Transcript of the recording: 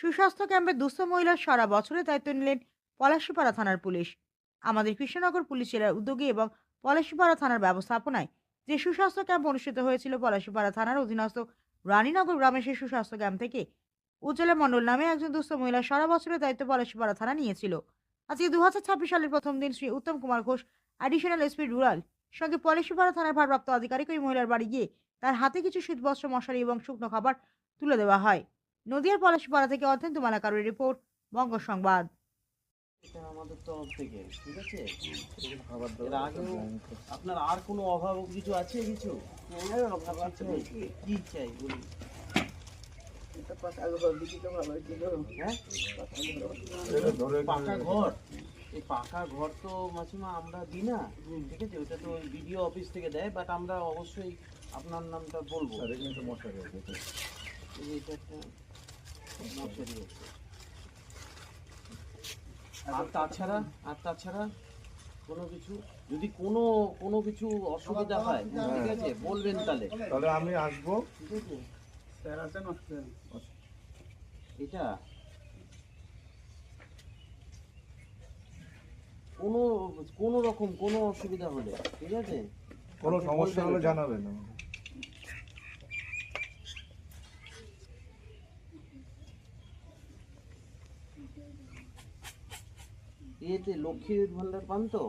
সুস্বাস্থ্য ক্যাম্পে দুস্থ মহিলার সারা বছরের দায়িত্ব নিলেন পলাশীপাড়া থানার পুলিশ। আমাদের কৃষ্ণনগর পুলিশ জেলার উদ্যোগে এবং পলাশীপাড়া থানার ব্যবস্থাপনায় যে সুস্বাস্থ্য ক্যাম্প অনুষ্ঠিত হয়েছিল পলাশীপাড়া থানার অধীনস্থ রানীনগর গ্রামের সেই সুস্বাস্থ্য ক্যাম্প থেকে উজ্জ্বলা মণ্ডল নামে একজন দুস্থ মহিলা সারা বছরের দায়িত্ব পলাশীপাড়া থানা নিয়েছিল। আজকে দু হাজার ছাব্বিশ সালের প্রথম দিন Shri Uttam Kumar Ghosh additional SP rural সঙ্গে পলাশীপাড়া থানার ভারপ্রাপ্ত আধিকারিক ওই মহিলার বাড়ি গিয়ে তার হাতে কিছু শীতবস্ত্র, মশারি এবং শুকনো খাবার তুলে দেওয়া হয়। নদিয়ার পলাশপাড়া থেকে অত্যন্ত মালাকারের রিপোর্ট বঙ্গ সংবাদ। এটা আমাদের তরফ থেকে ঠিক আছে? আগেও আপনার আর কোনো অভাব কিছু আছে কিছু? কি চাই বলুন? হ্যাঁ? পাকা ঘর। এই পাকা ঘর তো মাসিমা আমরা দিই না ঠিক আছে? ওটা তো বিডিও অফিস থেকে দেয় বাট আমরা অবশ্যই আপনার নামটা বলব। এটা একটা আর তাছাড়া আর তাছাড়া কোনো কিছু যদি কোনো কোনো কিছু অসুবিধা হয় ঠিক আছে বলবেন তাহলে। তাহলে আমি আসব। ঠিক আছে এটা? কোনো কোনো রকম কোনো অসুবিধা হলে ঠিক আছে? কোনো সমস্যা হলে। জানাবেন এতে লক্ষ্মীর ভান্ডার পান তো?